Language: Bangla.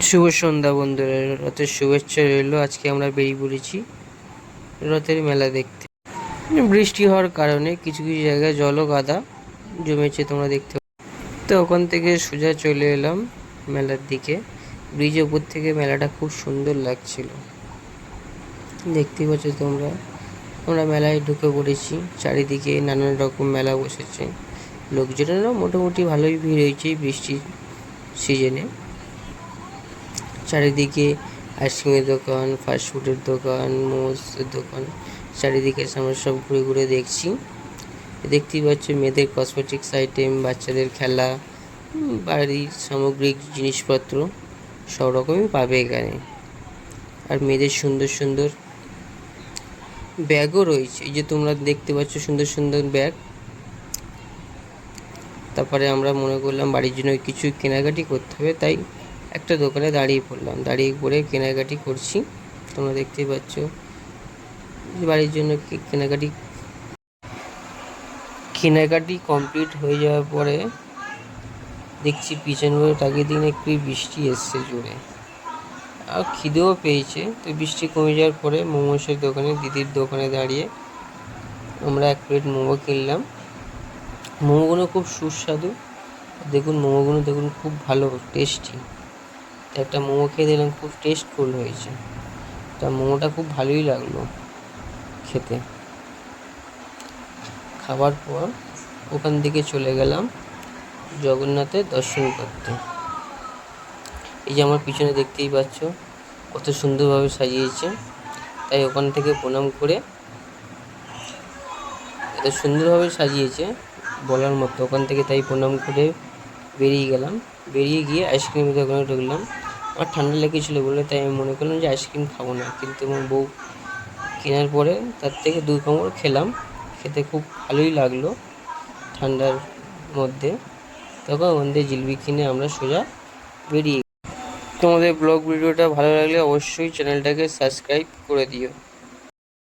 শুভ সন্ধ্যা বন্ধুরা, রথের শুভেচ্ছা রইল। আজকে আমরা বেরিয়ে পড়েছি রথের মেলা দেখতে। বৃষ্টি হওয়ার কারণে কিছু কিছু জায়গায় জলও গাদা জমেছে, তোমরা দেখতে। তো ওখান থেকে সোজা চলে এলাম মেলার দিকে। ব্রিজের উপর থেকে মেলাটা খুব সুন্দর লাগছিল। দেখতেই পাচ্ছ তোমরা, আমরা মেলায় ঢুকে পড়েছি। চারিদিকে নানান রকম মেলা বসেছে। লোকজনেরও মোটামুটি ভালোই ভিড় হয়েছে বৃষ্টির সিজনে চারিদিকে আইসক্রিমের দোকান ফাস্টফুডের দোকান, মোমোসের দোকান, চারিদিকে আমরা সব ঘুরে ঘুরে দেখছি। দেখতেই পাচ্ছ মেয়েদের কসমেটিক্স আইটেম বাচ্চাদের খেলা বাড়ির সামগ্রিক জিনিসপত্র, সব রকমই পাবে এখানে। আর মেয়েদের সুন্দর সুন্দর ব্যাগও রয়েছে। এই যে তোমরা দেখতে পাচ্ছ সুন্দর সুন্দর ব্যাগ। তারপরে আমরা মনে করলাম বাড়ির জন্য কিছু কেনাকাটি করতে হবে, তাই একটা দোকানে দাঁড়িয়ে পড়লাম। দাঁড়িয়ে পড়ে কেনাকাটি করছি। তোমরা দেখতেই পাচ্ছ বাড়ির জন্য কেনাকাটি কেনাকাটি কমপ্লিট হয়ে যাওয়ার পরে দেখছি পিছন করে তাকিয়ে দিন একটু বৃষ্টি এসছে জোরে। আর খিদেও পেয়েছে। তো বৃষ্টি কমে যাওয়ার পরে মোমোসের দোকানে, দিদির দোকানে দাঁড়িয়ে আমরা এক প্লেট মোমো কিনলাম। মোমোগুলো খুব সুস্বাদু। দেখুন, মোমোগুলো দেখুন, খুব ভালো টেস্টি একটা মোমো খেয়ে দিলাম খুব টেস্টফুল হয়েছে। তা মোমোটা খুব ভালোই লাগল খেতে। খাবার পর ওখান থেকে চলে গেলাম জগন্নাথের দর্শন করতে। এই যে আমার পিছনে দেখতেই পাচ্ছ, কত সুন্দরভাবে সাজিয়েছে। তাই ওখান থেকে প্রণাম করে এত সুন্দরভাবে সাজিয়েছে বলার মতো। ওখান থেকে তাই প্রণাম করে বেরিয়ে গেলাম। বেরিয়ে গিয়ে আইসক্রিমের দোকানে ঢুকলাম। আমার ঠান্ডা লেগেছিলো বলে তাই আমি মনে করলাম যে আইসক্রিম খাব না। কিন্তু আমার বউ কেনার পরে তার থেকে দুই কামড় খেলাম, খেতে খুব ভালোই লাগল ঠান্ডার মধ্যে। তখন থেকে জিলিপি কিনে আমরা সোজা বেরিয়ে তোমাদের ব্লগ ভিডিওটা ভালো লাগলে অবশ্যই চ্যানেলটাকে সাবস্ক্রাইব করে দিও।